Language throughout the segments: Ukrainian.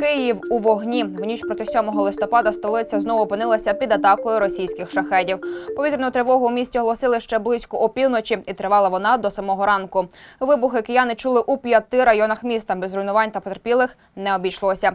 Київ у вогні. В ніч проти 7 листопада столиця знову опинилася під атакою російських шахедів. Повітряну тривогу у місті оголосили ще близько опівночі, і тривала вона до самого ранку. Вибухи кияни чули у п'яти районах міста. Без руйнувань та потерпілих не обійшлося.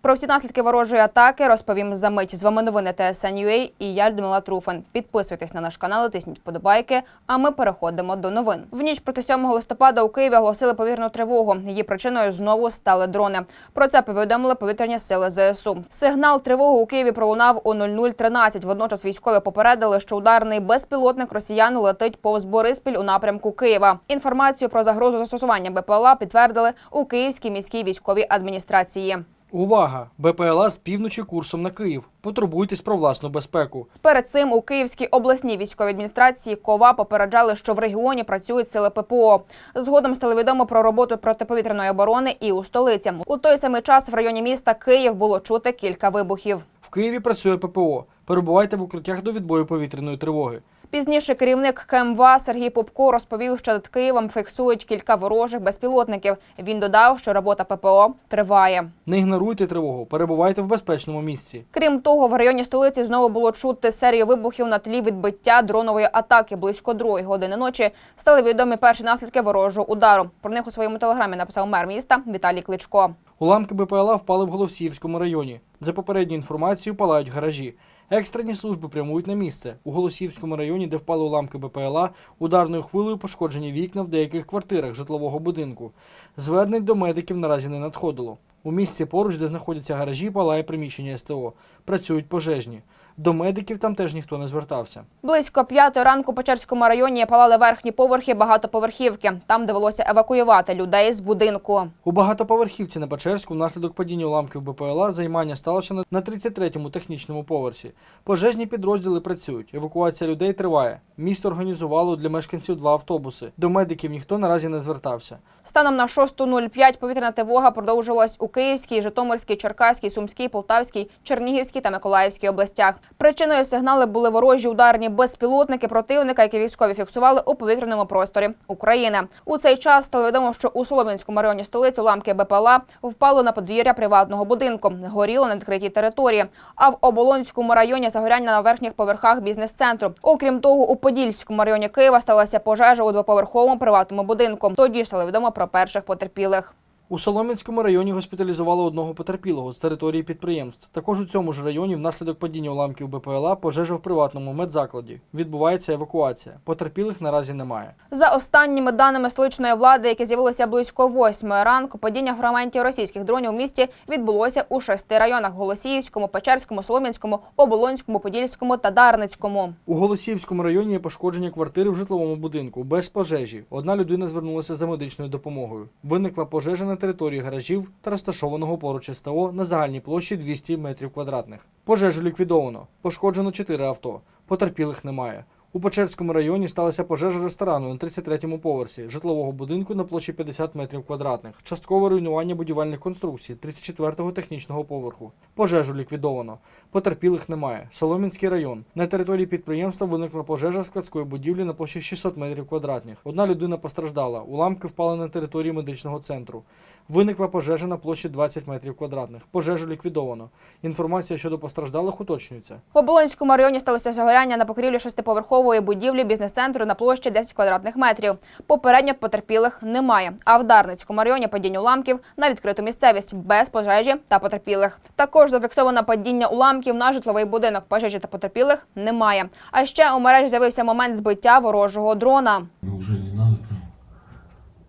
Про всі наслідки ворожої атаки розповім за мить. З вами новини TSN.UA і я Людмила Труфан. Підписуйтесь на наш канал, тисніть вподобайки. А ми переходимо до новин. В ніч проти 7 листопада у Києві оголосили повірну тривогу. Її причиною знову стали дрони. Про це повідомили повітряні сили ЗСУ. Сигнал тривоги у Києві пролунав о 00.13. Водночас військові попередили, що ударний безпілотник росіян летить повз Бориспіль у напрямку Києва. Інформацію про загрозу застосування БПЛА підтвердили у Київській міській військовій адміністрації. Увага! БПЛА з півночі курсом на Київ. Потурбуйтесь про власну безпеку. Перед цим у Київській обласній військовій адміністрації КОВА попереджали, що в регіоні працюють сили ППО. Згодом стало відомо про роботу протиповітряної оборони і у столиці. У той самий час в районі міста Київ було чути кілька вибухів. В Києві працює ППО. Перебувайте в укриттях до відбою повітряної тривоги. Пізніше керівник КМВА Сергій Попко розповів, що над Києвом фіксують кілька ворожих безпілотників. Він додав, що робота ППО триває. Не ігноруйте тривогу, перебувайте в безпечному місці. Крім того, в районі столиці знову було чути серію вибухів на тлі відбиття дронової атаки близько другої години ночі. Стали відомі перші наслідки ворожого удару. Про них у своєму телеграмі написав мер міста Віталій Кличко. Уламки БПЛА впали в Голосіївському районі. За попередньою інформацією, палають гаражі. Екстрені служби прямують на місце. У Голосіївському районі, де впали уламки БПЛА, ударною хвилею пошкоджені вікна в деяких квартирах житлового будинку. Звернень до медиків наразі не надходило. У місці поруч, де знаходяться гаражі, палає приміщення СТО. Працюють пожежні. До медиків там теж ніхто не звертався. Близько п'ятої ранку у Печерському районі палали верхні поверхи багатоповерхівки. Там довелося евакуювати людей з будинку. У багатоповерхівці на Печерську внаслідок падіння уламків БПЛА займання сталося на- на 33-му технічному поверсі. Пожежні підрозділи працюють. Евакуація людей триває. Місто організувало для мешканців два автобуси. До медиків ніхто наразі не звертався. Станом на 6.05 повітряна тривога продовжилась у Київській, Житомирській, Черкаській, Сумській, Полтавській, Чернігівській та Миколаївській областях. Причиною сигнали були ворожі ударні безпілотники противника, які військові фіксували у повітряному просторі України. У цей час стало відомо, що у Солом'янському районі столиці уламки БПЛА впало на подвір'я приватного будинку, горіло на відкритій території. А в Оболонському районі загоряння на верхніх поверхах бізнес-центру. Окрім того, у Подільському районі Києва сталася пожежа у двоповерховому приватному будинку. Тоді стало відомо про перших потерпілих. У Солом'янському районі госпіталізували одного потерпілого з території підприємств. Також у цьому ж районі внаслідок падіння уламків БПЛА пожежа в приватному медзакладі. Відбувається евакуація. Потерпілих наразі немає. За останніми даними столичної влади, які з'явилися близько восьмої ранку, падіння фрагментів російських дронів у місті відбулося у шести районах: Голосіївському, Печерському, Солом'янському, Оболонському, Подільському та Дарницькому. У Голосіївському районі є пошкодження квартири в житловому будинку без пожежі. Одна людина звернулася за медичною допомогою. Виникла пожежа на території гаражів та розташованого поруч СТО на загальній площі 200 метрів квадратних. Пожежу ліквідовано. Пошкоджено 4 авто. Потерпілих немає. У Печерському районі сталася пожежа ресторану на 33-му поверсі, житлового будинку на площі 50 метрів квадратних, часткове руйнування будівельних конструкцій 34-го технічного поверху. Пожежу ліквідовано. Потерпілих немає. Солом'янський район. На території підприємства виникла пожежа складської будівлі на площі 600 метрів квадратних. Одна людина постраждала. Уламки впали на території медичного центру. Виникла пожежа на площі 20 метрів квадратних. Пожежу ліквідовано. Інформація щодо постраждалих уточнюється. В Оболонському районі сталося загоряння на покрівлі шестиповерхової будівлі бізнес-центру на площі 10 квадратних метрів. Попередньо потерпілих немає. А в Дарницькому районі падіння уламків на відкриту місцевість без пожежі та потерпілих. Також зафіксовано падіння уламків на житловий будинок. Пожежі та потерпілих немає. А ще у мережі з'явився момент збиття ворожого дрона. Уже не.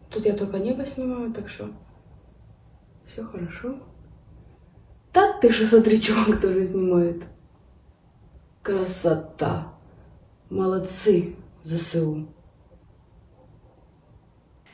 Тут я только небо снимаю, так что все хорошо. Да ты же смотри, чувак тоже снимает. Красота. Молодцы, ЗСУ.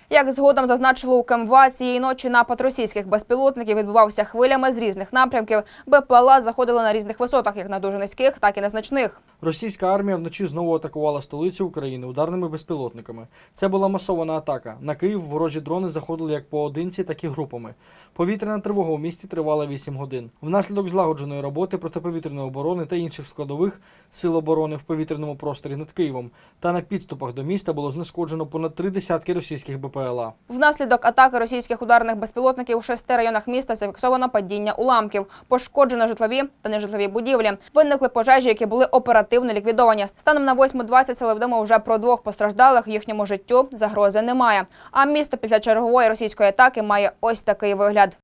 Як згодом зазначили у КМВА, цієї ночі напад російських безпілотників відбувався хвилями з різних напрямків. БПЛА заходили на різних висотах, як на дуже низьких, так і незначних. Російська армія вночі знову атакувала столицю України ударними безпілотниками. Це була масована атака. На Київ ворожі дрони заходили як поодинці, так і групами. Повітряна тривога у місті тривала 8 годин. Внаслідок злагодженої роботи протиповітряної оборони та інших складових сил оборони в повітряному просторі над Києвом та на підступах до міста було знешкоджено понад три десятки російських БПЛА. БПЛА. Внаслідок атаки російських ударних безпілотників у шести районах міста зафіксовано падіння уламків, пошкоджено житлові та нежитлові будівлі. Виникли пожежі, які були оперативно ліквідовані. Станом на 8.20 сили вдома вже про двох постраждалих. Їхньому життю загрози немає. А місто після чергової російської атаки має ось такий вигляд.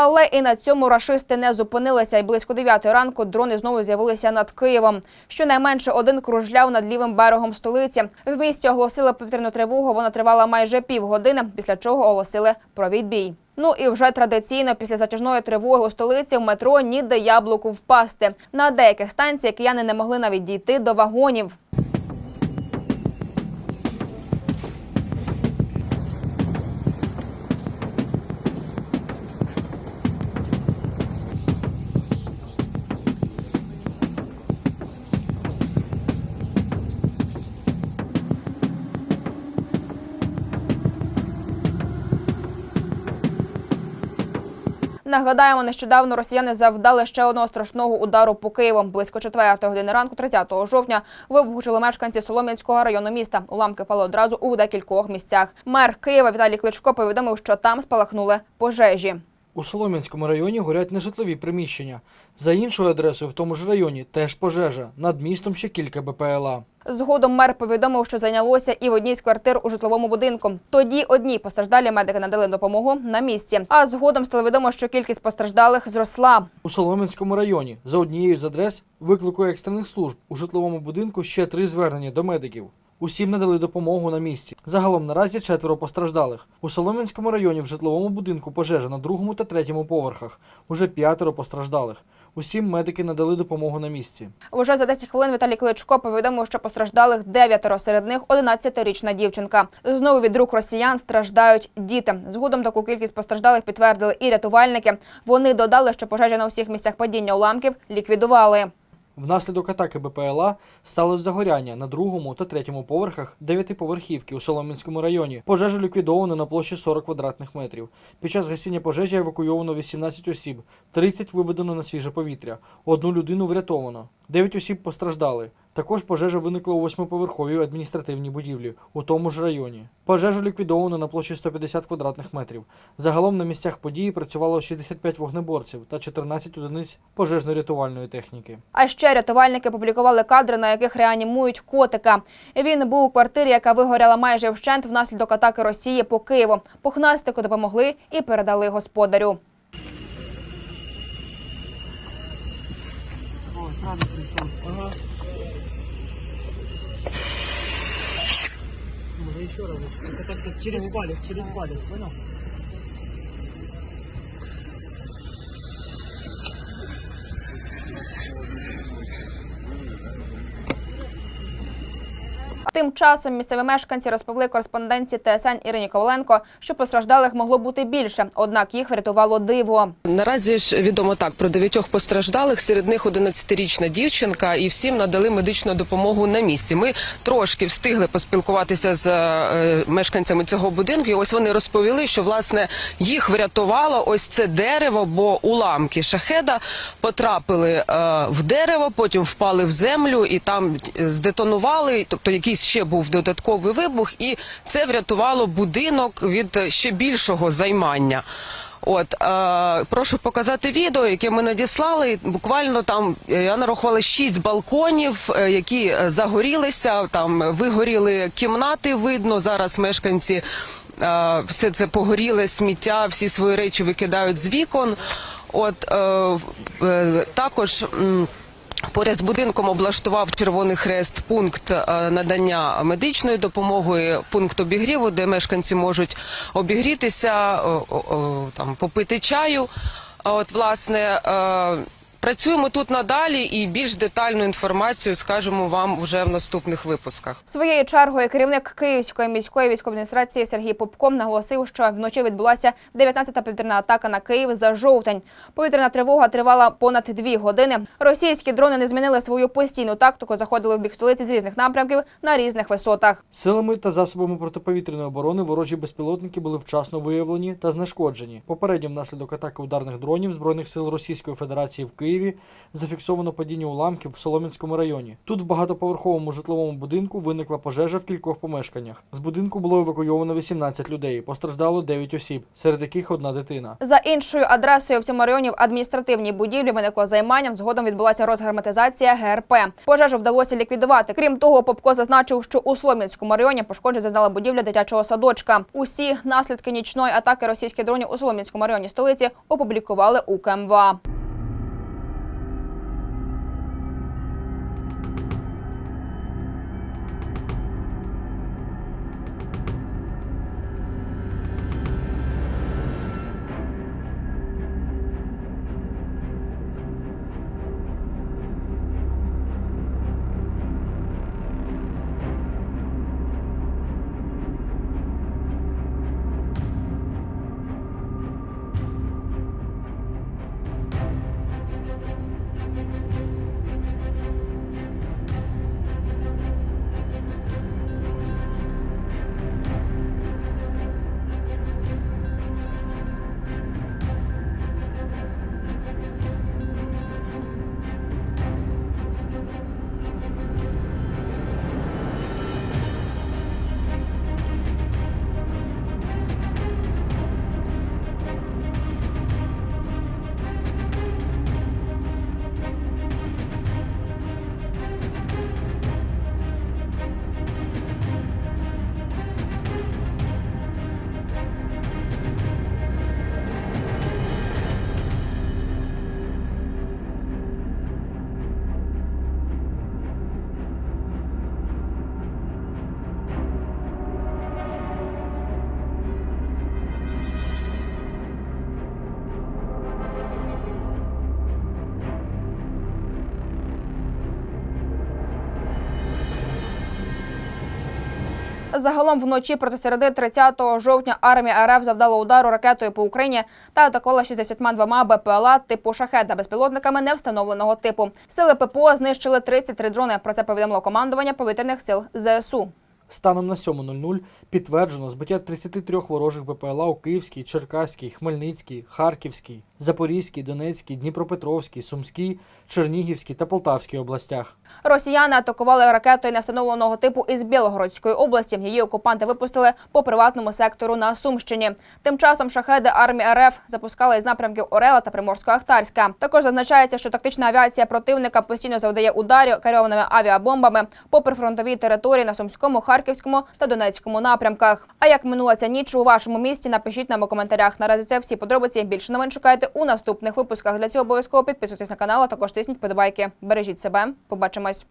Але і на цьому рашисти не зупинилися. І близько 9 ранку дрони знову з'явилися над Києвом. Щонайменше один кружляв над лівим берегом столиці. В місті оголосили повітряну тривогу. Вона тривала майже півгодини, після чого оголосили про відбій. Ну і вже традиційно після затяжної тривоги у столиці в метро ніде яблуку впасти. На деяких станціях кияни не могли навіть дійти до вагонів. Нагадаємо, нещодавно росіяни завдали ще одного страшного удару по Києву. Близько 4 години ранку, 30 жовтня, вибухнули мешканці Солом'янського району міста. Уламки впали одразу у декількох місцях. Мер Києва Віталій Кличко повідомив, що там спалахнули пожежі. У Солом'янському районі горять нежитлові приміщення. За іншою адресою в тому ж районі теж пожежа. Над містом ще кілька БПЛА. Згодом мер повідомив, що зайнялося і в одній з квартир у житловому будинку. Тоді одній постраждалі медики надали допомогу на місці. А згодом стало відомо, що кількість постраждалих зросла. У Солом'янському районі за однією з адрес виклику екстрених служб у житловому будинку ще три звернення до медиків. Усім надали допомогу на місці. Загалом наразі четверо постраждалих. У Солом'янському районі в житловому будинку пожежа на другому та третьому поверхах. Уже п'ятеро постраждалих. Усім медики надали допомогу на місці. Уже за 10 хвилин Віталій Кличко повідомив, що постраждалих дев'ятеро, серед них 11-річна дівчинка. Знову від рук росіян страждають діти. Згодом таку кількість постраждалих підтвердили і рятувальники. Вони додали, що пожежі на усіх місцях падіння уламків ліквідували. Внаслідок атаки БПЛА сталося загоряння на другому та третьому поверхах дев'ятиповерхівки у Солом'янському районі. Пожежу ліквідовано на площі 40 квадратних метрів. Під час гасіння пожежі евакуйовано 18 осіб, 30 виведено на свіже повітря, одну людину врятовано. 9 осіб постраждали. Також пожежа виникла у восьмиповерховій адміністративній будівлі у тому ж районі. Пожежу ліквідовано на площі 150 квадратних метрів. Загалом на місцях події працювало 65 вогнеборців та 14 одиниць пожежно-рятувальної техніки. А ще рятувальники публікували кадри, на яких реанімують котика. Він був у квартирі, яка вигоріла майже вщент внаслідок атаки Росії по Києву. Пухнастику допомогли і передали господарю. Еще раз. Это как-то через палец, через палец, понял? Тим часом місцеві мешканці розповіли кореспонденції ТСН Ірині Коваленко, що постраждалих могло бути більше, однак їх врятувало диво. Наразі ж відомо так про дев'ятьох постраждалих. Серед них 11-річна дівчинка, і всім надали медичну допомогу на місці. Ми трошки встигли поспілкуватися з е, мешканцями цього будинку. І ось вони розповіли, що власне їх врятувало ось це дерево, бо уламки шахеда потрапили е, в дерево, потім впали в землю і там е, здетонували. Тобто якийсь ще був додатковий вибух, і це врятувало будинок від ще більшого займання. От е, прошу показати відео, яке ми надіслали. Буквально там е, я нарахувала шість балконів, е, які е, загорілися. Там вигоріли кімнати. Видно зараз мешканці е, все це погоріле сміття, всі свої речі викидають з вікон. От е, е, також. м, Поряд з будинком облаштував Червоний Хрест пункт е, надання медичної допомоги, пункт обігріву, де мешканці можуть обігрітися, там попити чаю. От власне. Працюємо тут надалі і більш детальну інформацію скажемо вам вже в наступних випусках. Своєю чергою керівник Київської міської військової адміністрації Сергій Попком наголосив, що вночі відбулася 19-та повітряна атака на Київ за жовтень. Повітряна тривога тривала понад дві години. Російські дрони не змінили свою постійну тактику, заходили в бік столиці з різних напрямків на різних висотах. Силами та засобами протиповітряної оборони ворожі безпілотники були вчасно виявлені та знешкоджені. Попередньо внаслідок атаки ударних дронів збройних сил Російської Федерації в Києві зафіксовано падіння уламків в Солом'янському районі. Тут в багатоповерховому житловому будинку виникла пожежа в кількох помешканнях. З будинку було евакуйовано 18 людей. Постраждало 9 осіб, серед яких одна дитина. За іншою адресою в цьому районі в адміністративній будівлі виникло займання. Згодом відбулася розгерметизація ГРП. Пожежу вдалося ліквідувати. Крім того, Попко зазначив, що у Солом'янському районі пошкоджень зазнала будівля дитячого садочка. Усі наслідки нічної атаки російських дронів у Солом'янському районі столиці опублікували у КМВА. Загалом вночі проти середи 30 жовтня армія РФ завдала удару ракетою по Україні та атакувала 62 БПЛА типу шахеда безпілотниками невстановленого типу. Сили ППО знищили 33 дрони. Про це повідомило командування повітряних сил ЗСУ. Станом на 7.00 підтверджено збиття 33 ворожих БПЛА у Київській, Черкаській, Хмельницькій, Харківській, Запорізькій, Донецькій, Дніпропетровській, Сумській, Чернігівській та Полтавській областях. Росіяни атакували ракетою невстановленого типу із Білогородської області. Її окупанти випустили по приватному сектору на Сумщині. Тим часом шахеди армії РФ запускали із напрямків Орела та Приморсько-Ахтарська. Також зазначається, що тактична авіація противника постійно завдає ударів керованими авіабомбами по прифронтовій території на Сумському, Харківському та Донецькому напрямках. А як минула ця ніч у вашому місті? Напишіть нам у коментарях. Наразі це всі подробиці. Більше новин шукайте у наступних випусках. Для цього обов'язково підписуйтесь на канал, а також тисніть подобайки. Бережіть себе. Побачимось.